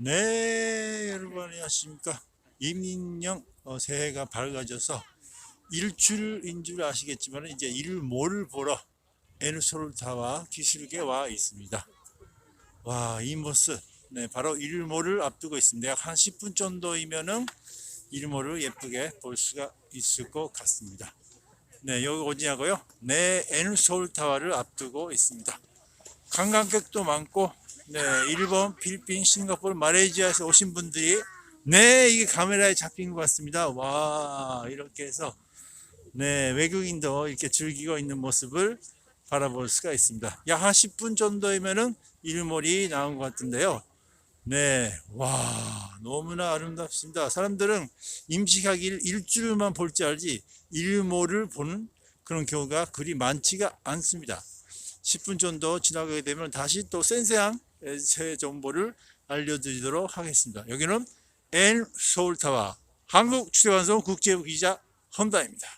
네, 여러분 안녕하십니까. 임인영 어, 새해가 밝아져서 일출인 줄 아시겠지만 이제 일몰을 보러 에누솔타와 기슭에 와 있습니다. 와, 이 모습. 네, 바로 일몰을 앞두고 있습니다. 약한 10분 정도이면은 일몰을 예쁘게 볼 수가 있을 것 같습니다. 네, 여기 어디냐고요? 네, 에누솔타와를 앞두고 있습니다. 관광객도 많고 네, 일본, 필리핀, 싱가포르, 말레이시아에서 오신 분들이 네, 이게 카메라에 잡힌 것 같습니다. 와, 이렇게 해서 네, 외국인도 이렇게 즐기고 있는 모습을 바라볼 수가 있습니다. 약 한 10분 정도이면은 일몰이 나온 것 같은데요. 네, 와, 너무나 아름답습니다. 사람들은 임시하길 일주일만 볼 줄 알지 일몰을 보는 그런 경우가 그리 많지가 않습니다. 10분 정도 지나가게 되면 다시 또 센세항 새 정보를 알려드리도록 하겠습니다. 여기는 N 서울타와 한국 주대방송 국제부 기자 험다입니다.